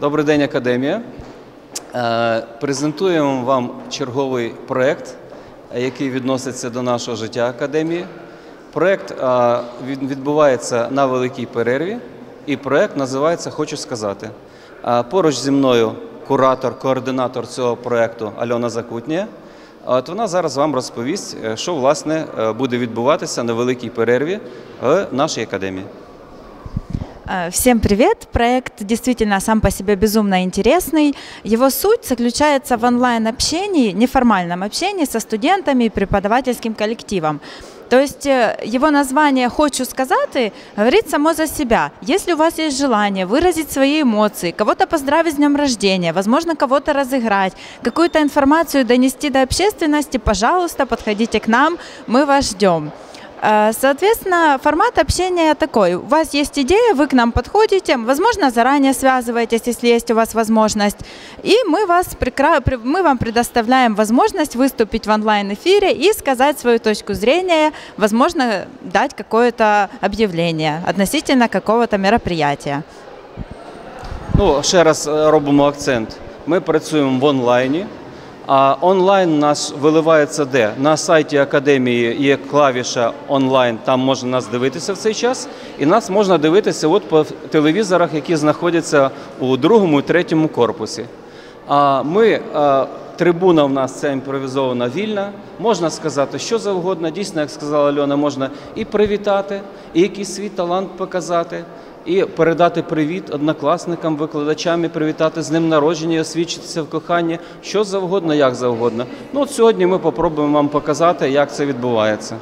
Добрий день, академія. Е, Презентуємо вам черговий проєкт, який відноситься до нашого життя академії. Проєкт е, відбувається на великій перерві, і проєкт називається Хочу сказати. Е, Поруч зі мною куратор, координатор цього проєкту Альона Закутнія. От вона зараз вам розповість, що власне буде відбуватися на великій перерві в нашій академії. Э, Всем привет! Проект действительно сам по себе безумно интересный. Его суть заключается в онлайн-общении, неформальном общении со студентами и преподавательским коллективом. То есть э, его название «Хочу сказать» говорит само за себя. Если у вас есть желание выразить свои эмоции, кого-то поздравить с днем рождения, возможно, кого-то разыграть, какую-то информацию донести до общественности, пожалуйста, подходите к нам, мы вас ждем. Э, Соответственно, формат общения такой. У вас есть идея, вы к нам подходите, возможно, заранее связываетесь, если есть у вас возможность, и мы, вас мы вам предоставляем возможность выступить в онлайн-эфире и сказать свою точку зрения, возможно, дать какое-то объявление относительно какого-то мероприятия. Ну, ще раз е, робимо акцент. Ми працюємо в онлайні, а онлайн нас виливається де? На сайті академії є клавіша онлайн, там можна нас дивитися в цей час, і нас можна дивитися от по телевізорах, які знаходяться у другому і третьому корпусі. А ми, а, трибуна в нас ця імпровізована вільна, можна сказати що завгодно. Дійсно, як сказала Альона, можна і привітати, і якийсь свій талант показати, і передати привіт однокласникам, викладачам, і привітати з ним народження, і освідчитися в коханні, що завгодно, як завгодно. Ну от сьогодні ми попробуємо вам показати, як це відбувається.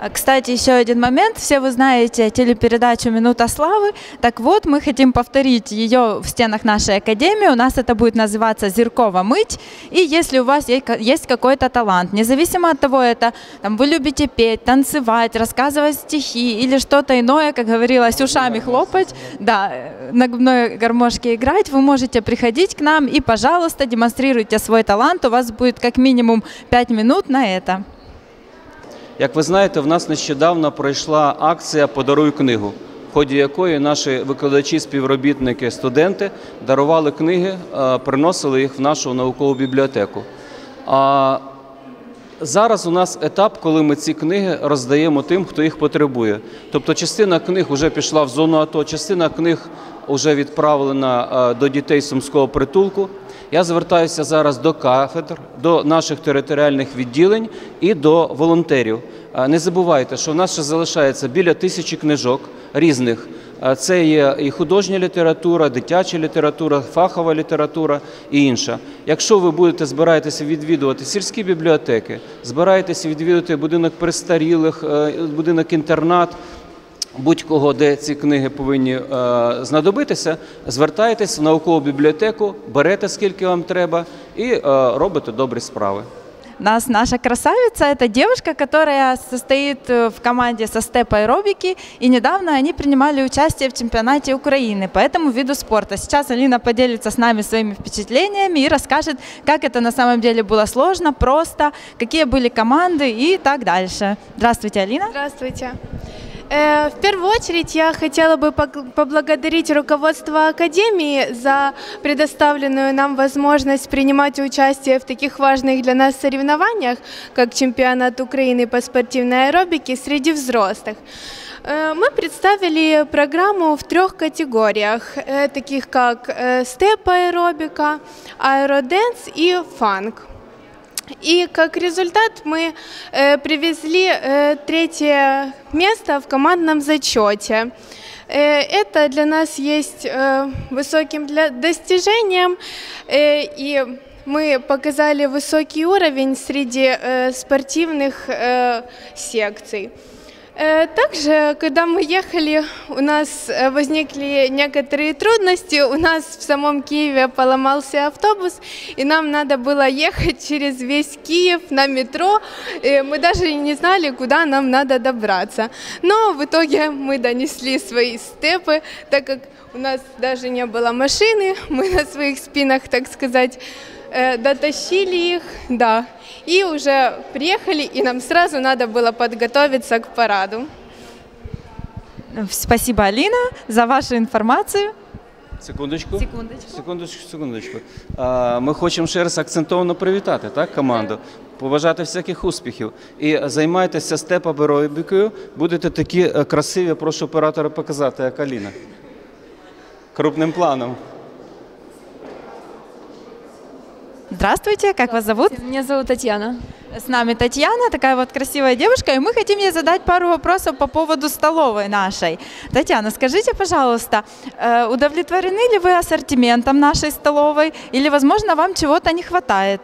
А, Кстати, еще один момент. Все вы знаете телепередачу «Минута славы». Так вот, мы хотим повторить ее в стенах нашей академии. У нас это будет называться «Зеркова мыть». И если у вас есть какой-то талант, независимо от того, это там, вы любите петь, танцевать, рассказывать стихи или что-то иное, как говорилось, ушами хлопать, да, на губной гармошке играть, вы можете приходить к нам и, пожалуйста, демонстрируйте свой талант. У вас будет как минимум 5 минут на это. Як ви знаєте, в нас нещодавно пройшла акція Подаруй книгу, в ході якої наші викладачі, співробітники, студенти дарували книги, е, приносили їх в нашу наукову бібліотеку. А зараз у нас етап, коли ми ці книги роздаємо тим, хто їх потребує. Тобто частина книг вже пішла в зону АТО, частина книг вже відправлена е, до дітей сумського притулку. Я звертаюся зараз до кафедр, до наших територіальних відділень і до волонтерів. Не забувайте, що в нас ще залишається біля тисячі книжок різних. Це є і художня література, дитяча література, фахова література і інша. Якщо ви будете збираєтеся відвідувати сільські бібліотеки, збираєтеся відвідувати будинок престарілих, е, будинок інтернат, будь-кого, де ці книги повинні е, знадобитися, звертайтесь в наукову бібліотеку, берете скільки вам треба і е, робите добрі справи. Нас, наша красавица – это девушка, которая состоит э, в команде со степ аэробики, и недавно они принимали участие в чемпионате Украины по этому виду спорта. Сейчас Алина поделится с нами своими впечатлениями и расскажет, как это на самом деле было сложно, просто, какие были команды и так дальше. Здравствуйте, Алина. Здравствуйте. Э, В первую очередь я хотела бы поблагодарить руководство Академии за предоставленную нам возможность принимать участие в таких важных для нас соревнованиях, как чемпионат Украины по спортивной аэробике среди взрослых. Э, Мы представили программу в трех категориях, э, таких как степ-аэробика, аэроденс и фанк. И как результат мы э, привезли э, третье место в командном зачете. Э, это для нас есть э, высоким для достижением, э, и мы показали высокий уровень среди э, спортивных э, секций. Э, Также, когда мы ехали, у нас э, возникли некоторые трудности. У нас в самом Киеве поломался автобус, и нам надо было ехать через весь Киев на метро. И мы даже не знали, куда нам надо добраться. Но в итоге мы донесли свои степы, так как у нас даже не было машины, мы на своих спинах, так сказать, дотащили их, да, и уже приехали, и нам сразу надо было подготовиться к параду. Спасибо, Алина, за вашу информацию. Секундочку. Секундочку. Секундочку, секундочку. А, Ми хочемо ще раз акцентовано привітати так, команду, побажати всяких успіхів. І займайтеся степ-аеробікою, будете такі е, красиві, прошу оператора показати, як Аліна. Крупним планом. Здравствуйте, как вас зовут? Меня зовут Татьяна. С нами Татьяна, такая вот красивая девушка, и мы хотим ей задать пару вопросов по поводу столовой нашей. Татьяна, скажите, пожалуйста, э, удовлетворены ли вы ассортиментом нашей столовой или, возможно, вам чего-то не хватает?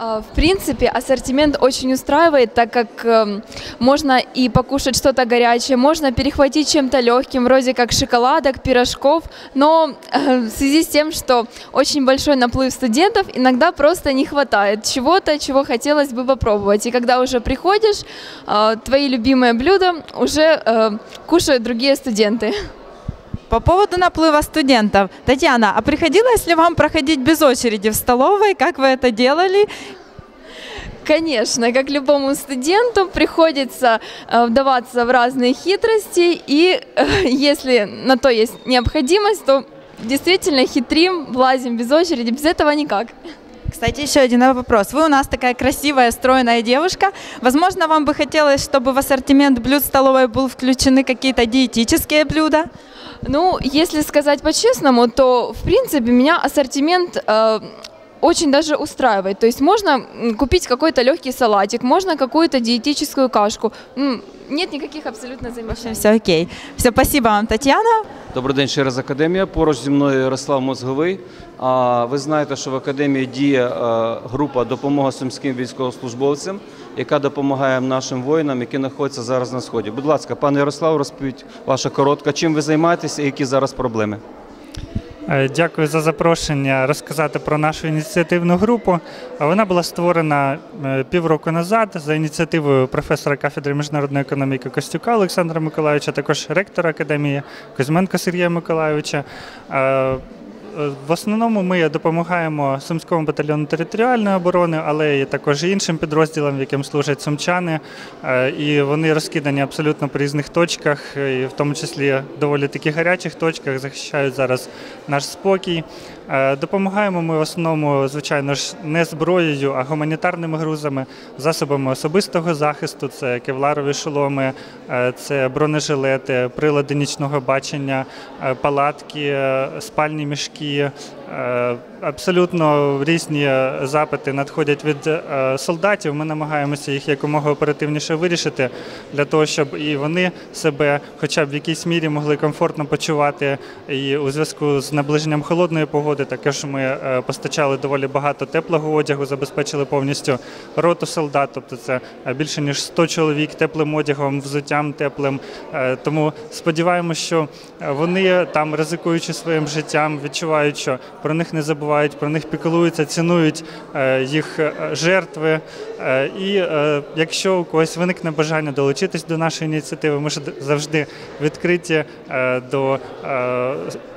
А, В принципе, ассортимент очень устраивает, так как эм, можно и покушать что-то горячее, можно перехватить чем-то легким, вроде как шоколадок, пирожков, но э, в связи с тем, что очень большой наплыв студентов, иногда просто не хватает чего-то, чего хотелось бы попробовать. И когда уже приходишь, э, твои любимые блюда уже э, кушают другие студенты. По поводу наплыва студентов. Татьяна, а приходилось ли вам проходить без очереди в столовой? Как вы это делали? Конечно, как любому студенту приходится э, вдаваться в разные хитрости, и э, если на то есть необходимость, то действительно хитрим, влазим без очереди, без этого никак. Кстати, еще один вопрос. Вы у нас такая красивая, стройная девушка. Возможно, вам бы хотелось, чтобы в ассортимент блюд столовой был включены какие-то диетические блюда? Ну, если сказать по-честному, то, в принципе, меня ассортимент э, очень даже устраивает. То есть можно купить какой-то легкий салатик, можно какую-то диетическую кашку. Нет никаких абсолютно замечаний. Все окей. Все, спасибо вам, Татьяна. Добрий день, ще раз Академія. Поруч зі мною Ярослав Мозговий. А ви знаєте, що в академії діє е, група допомога сумським військовослужбовцям, яка допомагає нашим воїнам, які знаходяться зараз на сході. Будь ласка, пане Ярослав, розповідь ваша коротка, чим ви займаєтеся і які зараз проблеми? Е, Дякую за запрошення розказати про нашу ініціативну групу. Е, Вона була створена е, півроку назад за ініціативою професора кафедри міжнародної економіки Костюка Олександра Миколаївича, також ректора академії Кузьменка Сергія Миколайовича. Е, е, В основному ми допомагаємо Сумському батальйону територіальної оборони, але і також іншим підрозділам, яким служать сумчани. Е, І вони розкидані абсолютно по різних точках, і в тому числі доволі таки гарячих точках, захищають зараз наш спокій. Е, Допомагаємо ми в основному, звичайно ж, не зброєю, а гуманітарними грузами, засобами особистого захисту. Це кевларові шоломи, е, це бронежилети, прилади нічного бачення, е, палатки, спальні мішки. Е, Абсолютно різні запити надходять від е, солдатів. Ми намагаємося їх якомога оперативніше вирішити для того, щоб і вони себе, хоча б в якійсь мірі, могли комфортно почувати. І у зв'язку з наближенням холодної погоди, також ми е, постачали доволі багато теплого одягу, забезпечили повністю роту солдат. Тобто це більше ніж 100 чоловік теплим одягом, взуттям теплим. Тому сподіваємося, що вони там, ризикуючи своїм життям, відчувають, що про них не забувають, про них піклуються, цінують е, їх е, жертви. Е, І якщо у когось виникне бажання долучитись до нашої ініціативи, ми ж завжди відкриті до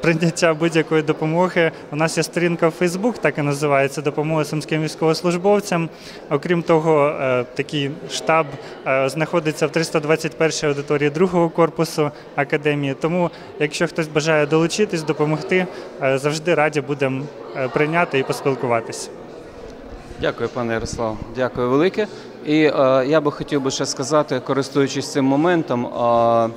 прийняття будь-якої допомоги. У нас є сторінка в Facebook, так і називається Допомога сумським військовослужбовцям. Окрім того, такий штаб знаходиться в 321 аудиторії другого корпусу академії. Тому, якщо хтось бажає долучитись, допомогти, завжди раді будемо е, прийняти і поспілкуватися. Дякую, пане Ярослав. Дякую велике. І е, я би хотів би ще сказати, користуючись цим моментом, е,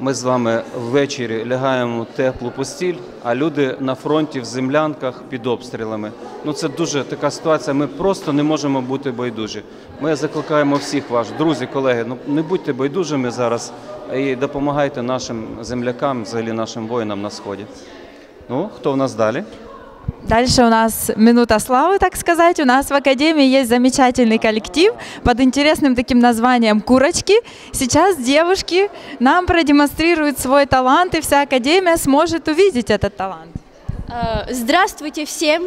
ми з вами ввечері лягаємо в теплу постіль, а люди на фронті в землянках під обстрілами. Ну це дуже така ситуація. Ми просто не можемо бути байдужі. Ми закликаємо всіх вас, друзі, колеги. Ну не будьте байдужими зараз і допомагайте нашим землякам, взагалі нашим воїнам на сході. Ну, хто в нас далі? Дальше у нас минута славы, так сказать. У нас в Академии есть замечательный коллектив под интересным таким названием «Курочки». Сейчас девушки нам продемонстрируют свой талант, и вся Академия сможет увидеть этот талант. Э, Здравствуйте всем!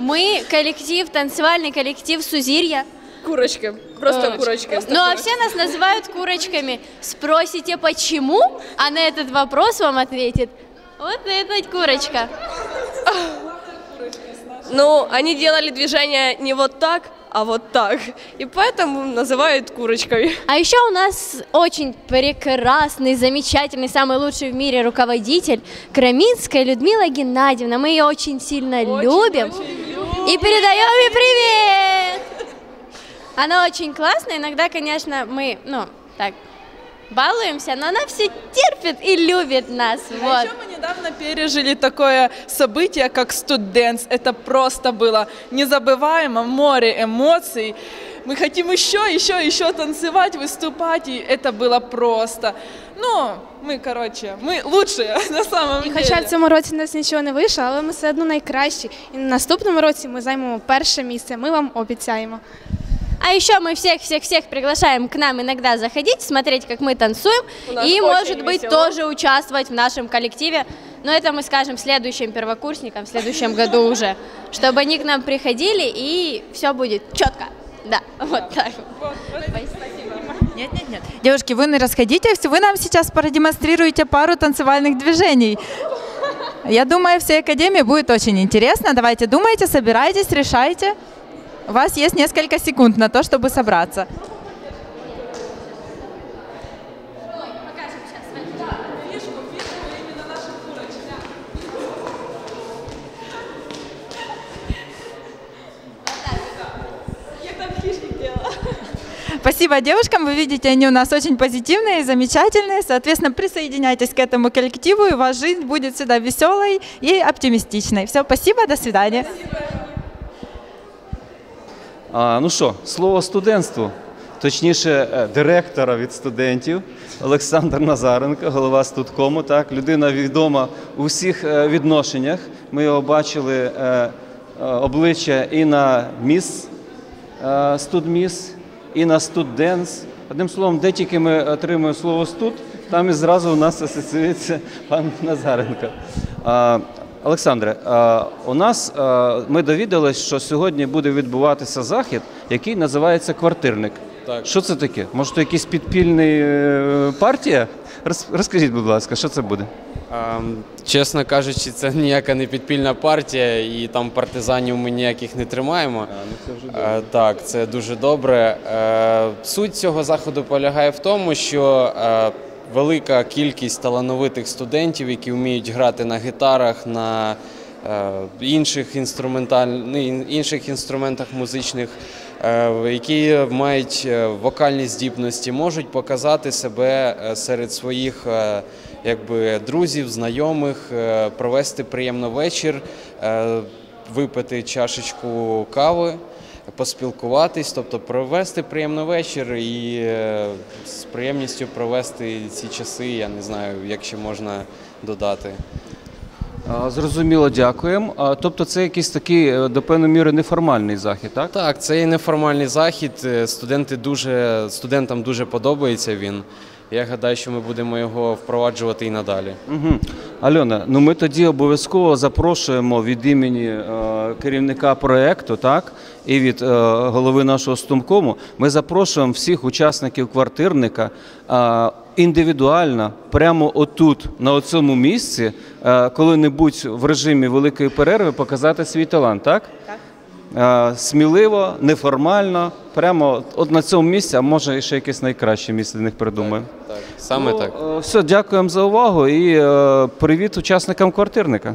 Мы коллектив, танцевальный коллектив Сузирья. Курочка. Просто курочка. Ну а все нас называют курочками. Спросите, почему? А на этот вопрос вам ответит вот эта курочка. Ну, они делали движение не вот так, а вот так. И поэтому называют курочками. А еще у нас очень прекрасный, замечательный, самый лучший в мире руководитель Краминская Людмила Геннадьевна. Мы ее очень сильно любим. И передаем ей привет! Она очень классная. Иногда, конечно, мы, ну, так, балуемся, но она все терпит и любит нас. А Вот. еще мы недавно пережили такое событие, как студенс. Это просто было незабываемо, море эмоций. Мы хотим еще, еще, еще танцевать, выступать, и это было просто. Ну, мы, короче, мы лучшие на самом І деле. хоча в цьому році в нас нічого не вийшло, але ми все одно найкращі. І на наступному році ми займемо перше місце. Ми вам обіцяємо. А еще мы всех-всех-всех приглашаем к нам иногда заходить, смотреть, как мы танцуем, и, может быть, весело. тоже участвовать в нашем коллективе. Но это мы скажем следующим первокурсникам в следующем году уже, чтобы они к нам приходили, и все будет четко. Да, вот так. Нет, нет, нет. Девушки, вы не расходитесь, вы нам сейчас продемонстрируете пару танцевальных движений. Я думаю, всей Академии будет очень интересно. Давайте думайте, собирайтесь, решайте. У вас есть несколько секунд на то, чтобы собраться. Спасибо девушкам. Вы видите, они у нас очень позитивные замечательные. Соответственно, присоединяйтесь к этому коллективу, и ваша жизнь будет всегда веселой и оптимистичной. Все, спасибо, до свидания. А, ну що, слово студентству, точніше, е, директора від студентів Олександр Назаренко, голова студкому. Так, людина відома у всіх е, відношеннях. Ми його бачили е, обличчя і на міс студміс, і на студденс. Одним словом, де тільки ми отримуємо слово студ, там і зразу у нас асоціюється пан Назаренко. А, Олександре, у нас ми довідались, що сьогодні буде відбуватися захід, який називається квартирник. Так. Що це таке? Може, то якась підпільна е, партія? Розкажіть, будь ласка, що це буде? Ем, Чесно кажучи, це ніяка не підпільна партія, і там партизанів ми ніяких не тримаємо. Е, Так, це дуже добре. Е, Суть цього заходу полягає в тому, що е, велика кількість талановитих студентів, які вміють грати на гітарах, на е, інших інструменталь... ну, інших інструментах музичних, е, які мають е, вокальні здібності, можуть показати себе серед своїх якби, друзів, знайомих, провести приємно вечір, випити чашечку кави. Поспілкуватись, тобто провести приємний вечір і е, з приємністю провести ці часи, я не знаю, як ще можна додати. Зрозуміло, дякуємо. Тобто це якийсь такий е, до певної міри неформальний захід, так? Так, це є неформальний захід. е, Студенти дуже, студентам дуже подобається він. Я гадаю, що ми будемо його впроваджувати і надалі. Угу. Альона, ну ми тоді обов'язково запрошуємо від імені е, керівника проєкту, так, і від е, голови нашого стумкому. Ми запрошуємо всіх учасників квартирника е, індивідуально, прямо отут, на цьому місці, е, коли-небудь в режимі великої перерви показати свій талант, так? Так. Сміливо, неформально, прямо от на цьому місці, а може ще якесь найкраще місце для них придумаємо. Так, саме Ну, так. Все, дякуємо за увагу і привіт учасникам квартирника.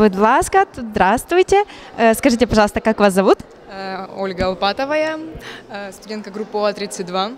Будь ласка, здравствуйте. Э, Скажите, пожалуйста, как вас зовут? Э, Ольга Алпатовая, э, студентка группы ОА-32.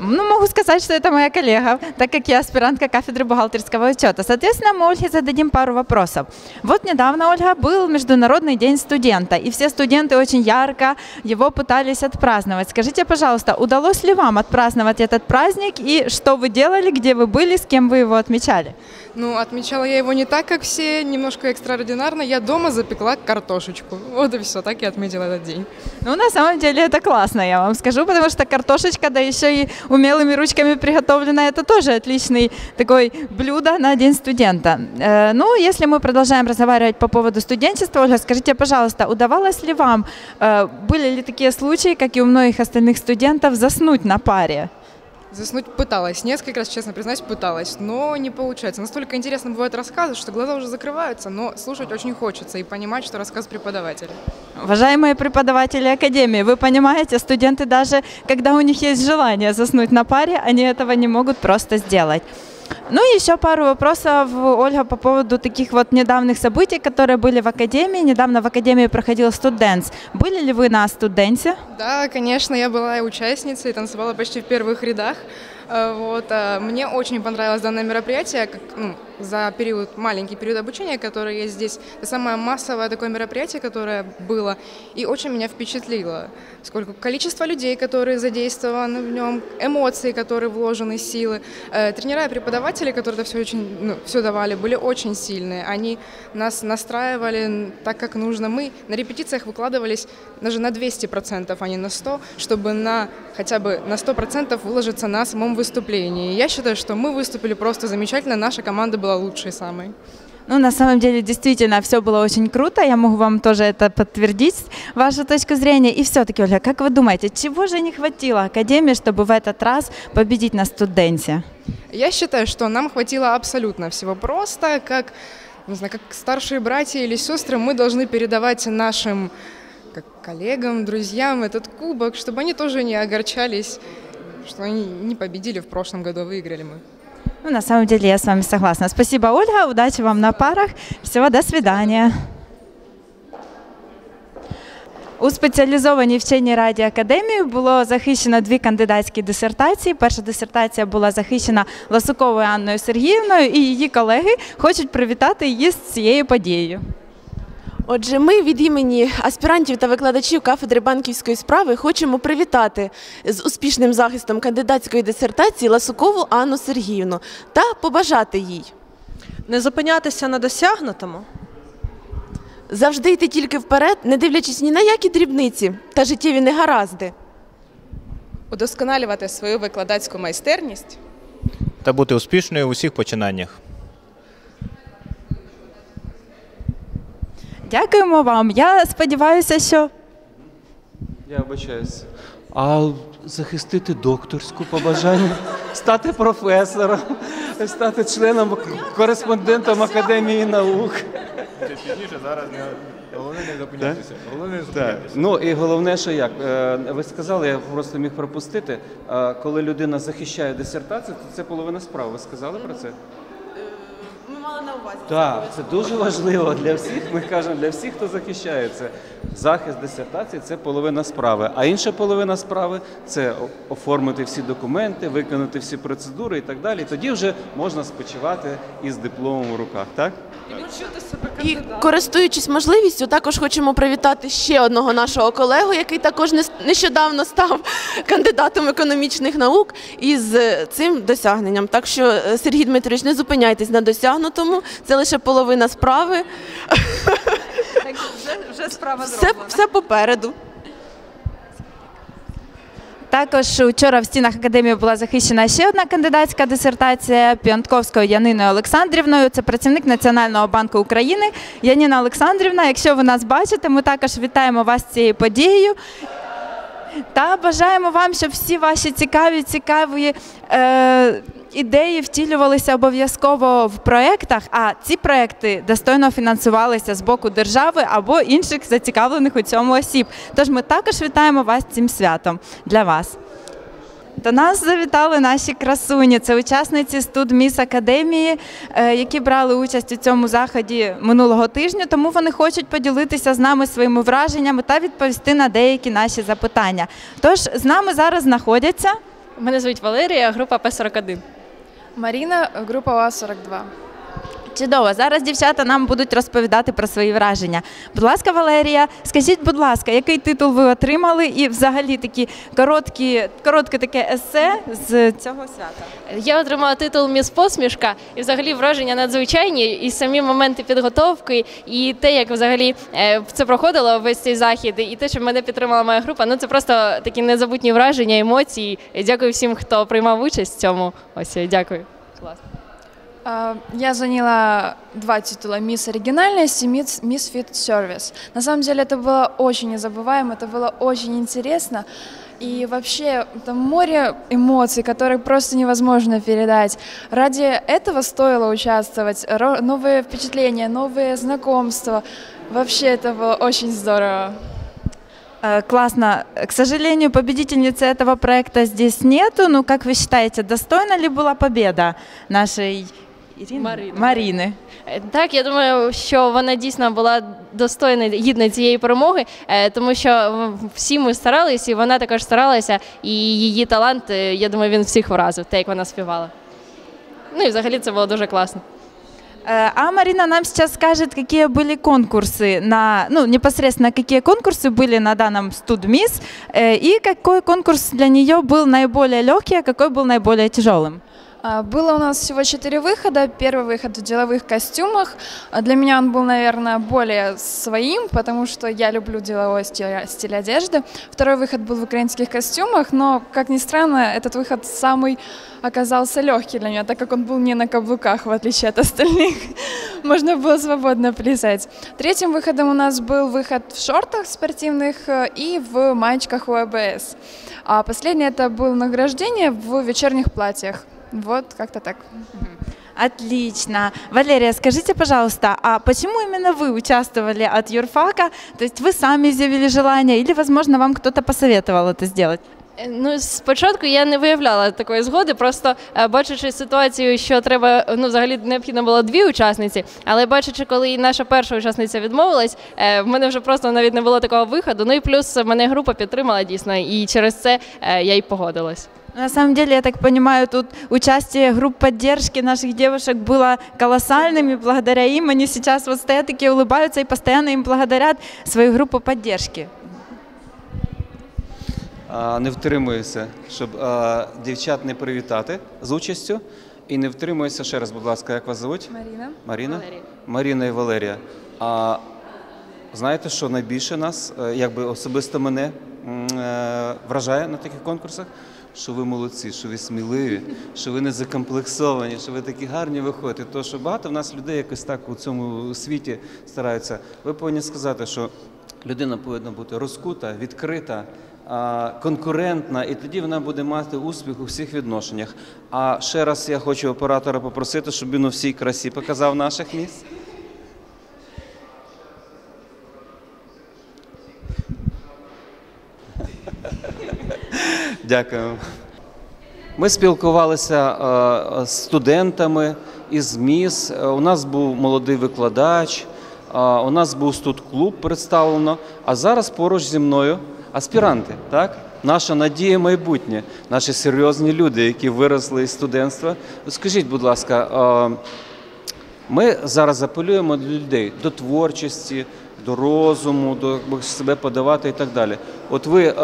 Ну, могу сказать, что это моя коллега, так как я аспирантка кафедры бухгалтерского учета. Соответственно, мы Ольге зададим пару вопросов. Вот недавно, Ольга, был Международный день студента, и все студенты очень ярко его пытались отпраздновать. Скажите, пожалуйста, удалось ли вам отпраздновать этот праздник, и что вы делали, где вы были, с кем вы его отмечали? Ну, отмечала я его не так, как все, немножко экстраординарно. Я дома запекла картошечку. Вот и все, так я отметила этот день. Ну, на самом деле это классно, я вам скажу, потому что картошечка, да еще и умелыми ручками приготовленная, это тоже отличный такой блюдо на День студента. Э, Ну, если мы продолжаем разговаривать по поводу студенчества, Ольга, скажите, пожалуйста, удавалось ли вам, э, были ли такие случаи, как и у многих остальных студентов, заснуть на паре? Заснуть пыталась, несколько раз, честно признаюсь, пыталась, но не получается. Настолько интересно бывают рассказы, что глаза уже закрываются, но слушать очень хочется и понимать, что рассказ преподавателя. Уважаемые преподаватели Академии, вы понимаете, студенты даже, когда у них есть желание заснуть на паре, они этого не могут просто сделать. Ну и еще пару вопросов, Ольга, по поводу таких вот недавних событий, которые были в Академии. Недавно в Академии проходил студенс. Были ли вы на студенте? Да, конечно, я была участницей, танцевала почти в первых рядах. Э, Вот, э, мне очень понравилось данное мероприятие, как, ну, за период, маленький период обучения, который есть здесь. Это самое массовое такое мероприятие, которое было, и очень меня впечатлило. Сколько количество людей, которые задействованы в нем, эмоции, которые вложены, силы. Э, Тренера и преподаватели, которые это все очень, ну, все давали, были очень сильные. Они нас настраивали так, как нужно. Мы на репетициях выкладывались даже на 200%, а не на 100%, чтобы на хотя бы на 100% выложиться на самом выступлении. Я считаю, что мы выступили просто замечательно, наша команда была лучшей самой. Ну, на самом деле, действительно, все было очень круто. Я могу вам тоже это подтвердить, вашу точку зрения. И все-таки, Ольга, как вы думаете, чего же не хватило Академии, чтобы в этот раз победить на студенте? Я считаю, что нам хватило абсолютно всего. Просто как, не знаю, как старшие братья или сестры мы должны передавать нашим как коллегам, друзьям этот кубок, чтобы они тоже не огорчались, что они не победили в прошлом году, а выиграли мы. Ну, на самом деле, я с вами согласна. Спасибо, Ольга. Удачи вам на парах. Всего до свидания. У спеціалізованій вченій раді академії було захищено дві кандидатські дисертації. Перша дисертація була захищена Ласуковою Анною Сергіївною, і її колеги хочуть привітати її з цією подією. Отже, ми від імені аспірантів та викладачів кафедри банківської справи хочемо привітати з успішним захистом кандидатської дисертації Ласукову Анну Сергіївну та побажати їй Не зупинятися на досягнутому. завжди йти тільки вперед, не дивлячись ні на які дрібниці та життєві негаразди. удосконалювати свою викладацьку майстерність та бути успішною в усіх починаннях. Дякуємо вам. Я сподіваюся, що Я вибачаюсь. А захистити докторську побажання, стати професором, стати членом кореспондентом Академії наук. Пізніше зараз не головне не зупинятися. Головне не Так. Ну і головне, що як е, ви сказали, я просто міг пропустити. е, Коли людина захищає дисертацію, то це половина справи. Ви сказали про це? Мали на увазі. Так, це дуже важливо для всіх. Ми кажемо для всіх, хто захищається. Захист дисертації це половина справи. А інша половина справи це оформити всі документи, виконати всі процедури і так далі. Тоді вже можна спочивати із дипломом в руках, так? І користуючись можливістю, також хочемо привітати ще одного нашого колегу, який також нещодавно став кандидатом економічних наук із е, цим досягненням. Так що, е, Сергій Дмитрович, не зупиняйтесь на досягнутому, це лише половина справи. Вже, вже справа Все, все попереду. Також вчора в стінах академії була захищена ще одна кандидатська дисертація Піонтковською Яниною Олександрівною. Це працівник Національного банку України. Яніна Олександрівна, якщо ви нас бачите, ми також вітаємо вас з цією подією. Та бажаємо вам, щоб всі ваші цікаві, цікаві е, ідеї втілювалися обов'язково в проєктах, а ці проєкти достойно фінансувалися з боку держави або інших зацікавлених у цьому осіб. Тож ми також вітаємо вас цим святом для вас. До нас завітали наші красуні. Це учасниці студміс академії, е, які брали участь у цьому заході минулого тижня. Тому вони хочуть поділитися з нами своїми враженнями та відповісти на деякі наші запитання. Тож з нами зараз знаходяться. Мене звуть Валерія, група П41. Марина, группа УАЗ-42. Чудово, зараз дівчата нам будуть розповідати про свої враження. Будь ласка, Валерія, скажіть, будь ласка, який титул ви отримали, і взагалі такі короткі, коротке таке есе з цього свята? Я отримала титул Міс Посмішка, і взагалі враження надзвичайні, і самі моменти підготовки, і те, як взагалі е, це проходило весь цей захід, і те, що мене підтримала моя група. Ну це просто такі незабутні враження, емоції. Дякую всім, хто приймав участь в цьому. Ось дякую. Клас. А, Я заняла два титула «Мисс Оригинальность» и «Мисс, Мисс Fit Service». На самом деле это было очень незабываемо, это было очень интересно. И вообще там море эмоций, которые просто невозможно передать. Ради этого стоило участвовать. Новые впечатления, новые знакомства. Вообще это было очень здорово. Э, Классно. К сожалению, победительницы этого проекта здесь нету. Ну, как вы считаете, достойна ли была победа нашей Ирины? Марини. Марины? Е, Так, я думаю, що вона дійсно була достойна гідна цієї перемоги, е, тому що м, всі ми старалися, і вона також старалася, і її талант, е, я думаю, він всіх вразив, те, як вона співала. Ну і взагалі це було дуже класно. Э, А Марина нам сейчас скажет, какие были конкурсы на, ну, непосредственно какие конкурсы были на данном студмис, э, и какой конкурс для нее был наиболее легкий, а какой был наиболее тяжелым. А, Было у нас всего четыре выхода. Первый выход в деловых костюмах. А Для меня он был, наверное, более своим, потому что я люблю деловой стиль, стиль одежды. Второй выход был в украинских костюмах, но, как ни странно, этот выход самый оказался легкий для меня, так как он был не на каблуках, в отличие от остальных. Можно было свободно плясать. Третьим выходом у нас был выход в шортах спортивных э, и в маечках УАБС. А последнее это было награждение в вечерних платьях. Вот как-то так. Отлично. Валерия, скажите, пожалуйста, а почему именно вы участвовали от юрфака? То есть вы сами изъявили желание или, возможно, вам кто-то посоветовал это сделать? Е, Ну, спочатку я не виявляла такої згоди, просто е, бачачи ситуацію, що треба, ну, взагалі необхідно було дві учасниці, але бачачи, коли і наша перша учасниця відмовилась, е, в мене вже просто навіть не було такого виходу. Ну і плюс мене група підтримала дійсно, і через це е, я й погодилась. На самом деле, я так понимаю, тут участие групп поддержки наших девушек было колоссальным, и благодаря им они сейчас вот стоят такие улыбаются и постоянно им благодарят свою группу поддержки. А, Не втримуюся, щоб а, дівчат не привітати з участю. І не втримуюся ще раз, будь ласка, як вас звуть? Марина. Маріна? Валерія. Маріна і Валерія. А знаєте, що найбільше нас, е, якби особисто мене м, е, вражає на таких конкурсах? Що ви молодці, що ви сміливі, що ви не закомплексовані, що ви такі гарні виходите. То що багато в нас людей якось так у цьому світі стараються. Ви повинні сказати, що людина повинна бути розкута, відкрита, конкурентна, і тоді вона буде мати успіх у всіх відношеннях. А ще раз я хочу оператора попросити, щоб він у всій красі показав наших міст. Дякую. Ми спілкувалися е, з студентами із МІС. Е, У нас був молодий викладач, е, у нас був студклуб представлено. А зараз поруч зі мною аспіранти, так? Наша надія майбутнє, наші серйозні люди, які виросли із студентства. Скажіть, будь ласка, ми зараз апелюємо до людей, до творчості, до розуму, до себе подавати і так далі. От ви,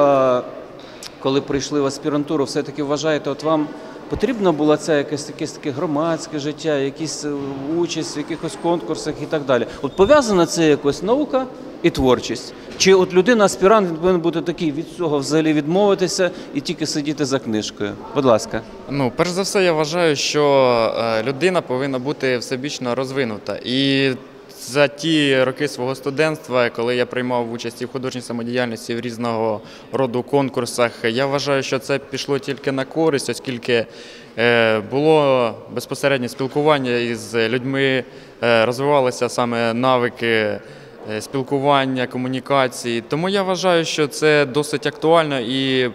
коли прийшли в аспірантуру, все-таки вважаєте, от вам потрібно було це якесь, якесь таке громадське життя, якісь е, участь в якихось конкурсах і так далі. От пов'язана це якось наука і творчість. Чи от людина, аспірант, повинен бути такий від цього взагалі відмовитися і тільки сидіти за книжкою? Будь ласка. Ну, перш за все, я вважаю, що е, людина повинна бути всебічно розвинута. І за ті роки свого студентства, коли я приймав участь в художній самодіяльності в різного роду конкурсах, я вважаю, що це пішло тільки на користь, оскільки е, було безпосереднє спілкування із людьми, е, розвивалися саме навики е, спілкування, комунікації. Тому я вважаю, що це досить актуально і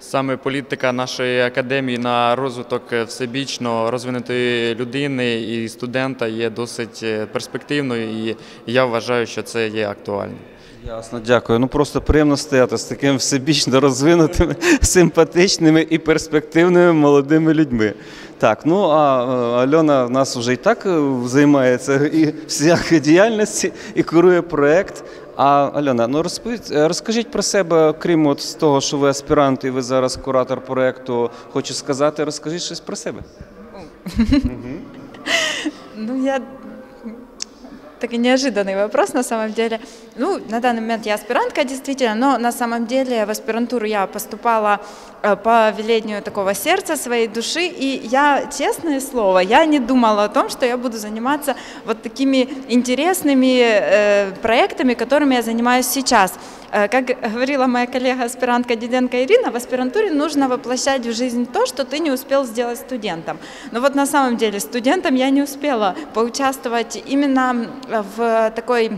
саме політика нашої академії на розвиток всебічно розвинутої людини і студента є досить е, перспективною, і я вважаю, що це є актуально. Ясно, дякую. Ну просто приємно стояти з такими всебічно розвинутими, симпатичними і перспективними молодими людьми. Так, ну а е, Альона в нас вже і так е, займається і всякою діяльності, і курує проєкт. А Альона, ну е, розкажіть про себе, крім от з того, що ви аспірант і ви зараз куратор проєкту, хочу сказати, розкажіть щось про себе. Ну, я такой неожиданный вопрос на самом деле. Ну, на данный момент я аспирантка, действительно, но на самом деле в аспирантуру я поступала э, по велению такого сердца, своей души, и я, честное слово, я не думала о том, что я буду заниматься вот такими интересными э, проектами, которыми я занимаюсь сейчас. Э, Как говорила моя коллега-аспирантка Диденко Ирина, в аспирантуре нужно воплощать в жизнь то, что ты не успел сделать студентом. Но вот на самом деле студентом я не успела поучаствовать именно в такой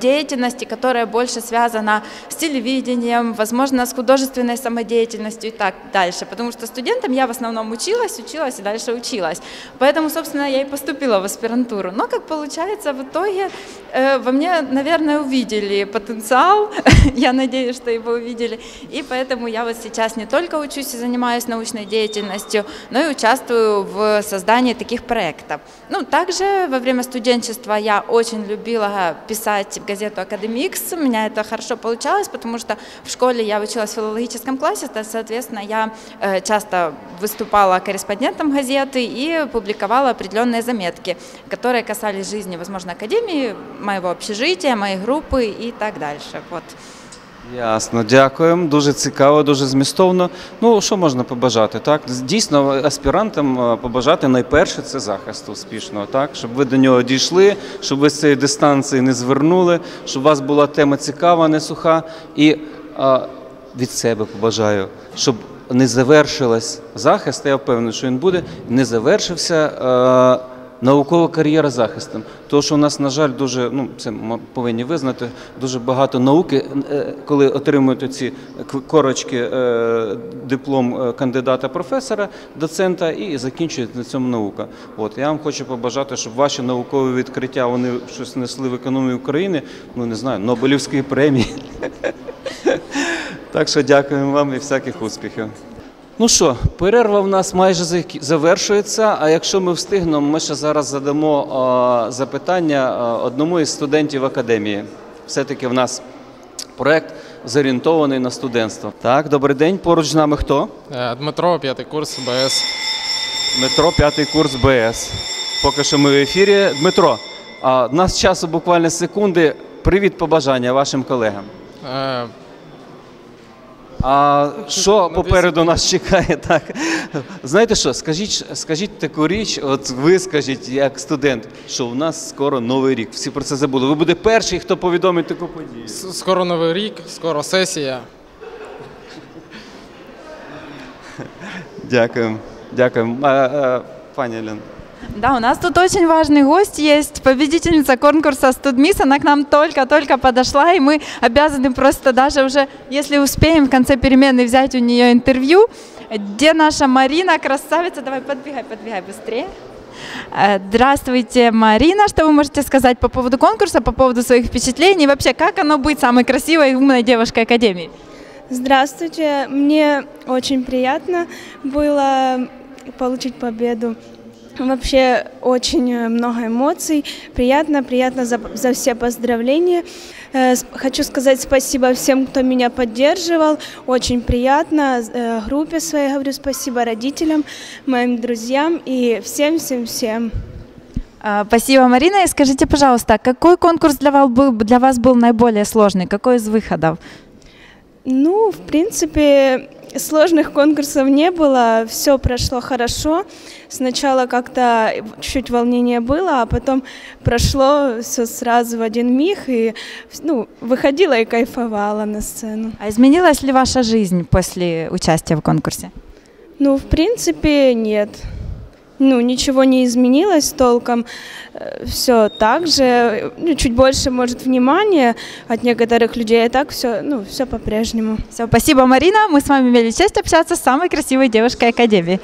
деятельности, которая больше связана с телевидением, возможно, с художественной самодеятельностью и так дальше. Потому что студентом я в основном училась, училась и дальше училась. Поэтому, собственно, я и поступила в аспирантуру. Но, как получается, в итоге э, во мне, наверное, увидели потенциал. я надеюсь, что его увидели. И поэтому я вот сейчас не только учусь и занимаюсь научной деятельностью, но и участвую в создании таких проектов. Ну, также во время студенчества я очень любила писать в газету «Академикс». У меня это хорошо получалось, потому что в школе я училась в филологическом классе, то, соответственно, я э, часто выступала корреспондентом газеты и публиковала определенные заметки, которые касались жизни, возможно, академии, моего общежития, моей группы и так дальше. Вот. Ясно, дякуємо. Дуже цікаво, дуже змістовно. Ну, що можна побажати? Так, дійсно, аспірантам е, побажати найперше це захист успішного, так, щоб ви до нього дійшли, щоб ви з цієї дистанції не звернули, щоб у вас була тема цікава, не суха. І а, від себе побажаю, щоб не завершилась захист, я впевнений, що він буде, не завершився. Е, Наукова кар'єра захистом. Тому що у нас, на жаль, дуже, ну це ми повинні визнати, дуже багато науки, е, коли отримують оці к- корочки, е, диплом е, кандидата професора, доцента і закінчують на цьому наука. От я вам хочу побажати, щоб ваші наукові відкриття вони щось несли в економію України, ну не знаю, Нобелівської премії. Так що дякуємо вам і всяких успіхів. Ну що, перерва в нас майже завершується. А якщо ми встигнемо, ми ще зараз задамо запитання одному із студентів академії. Все-таки в нас проект зорієнтований на студентство. Так, добрий день. Поруч з нами хто? Е, Дмитро, п'ятий курс БС. Дмитро, п'ятий курс БС. Поки що ми в ефірі. Дмитро, а, нас часу буквально секунди. Привіт, побажання вашим колегам. Е, А що попереду нас чекає? Так знаєте що? Скажіть, скажіть таку річ, от ви скажіть, як студент, що у нас скоро новий рік. Всі про це забули. Ви будете перший, хто повідомить таку подію. Скоро новий рік, скоро сесія. Дякую. Дякую. Пані Лен. Да, у нас тут очень важный гость есть, победительница конкурса «Студмисс». Она к нам только-только подошла, и мы обязаны просто даже уже, если успеем, в конце перемены взять у нее интервью. Где наша Марина, красавица? Давай, подбегай, подбегай быстрее. Э, Здравствуйте, Марина. Что вы можете сказать по поводу конкурса, по поводу своих впечатлений? Вообще, как оно быть самой красивой и умной девушкой Академии? Здравствуйте, мне очень приятно было получить победу. Вообще очень э, много эмоций. Приятно, приятно за, за все поздравления. Э, Хочу сказать спасибо всем, кто меня поддерживал. Очень приятно. Э, Группе своей говорю спасибо родителям, моим друзьям и всем-всем-всем. А, Спасибо, Марина. И скажите, пожалуйста, какой конкурс для вас был, для вас был наиболее сложный? Какой из выходов? Ну, в принципе, сложных конкурсов не было, все прошло хорошо. Сначала как-то чуть-чуть волнение было, а потом прошло все сразу в один миг, и ну, выходила и кайфовала на сцену. А изменилась ли ваша жизнь после участия в конкурсе? Ну, в принципе, нет. Ну, ничего не изменилось толком. Все так же. Ну, чуть больше, может, внимания от некоторых людей, а так все, ну, все по-прежнему. Все, спасибо, Марина. Мы с вами имели честь общаться с самой красивой девушкой Академии.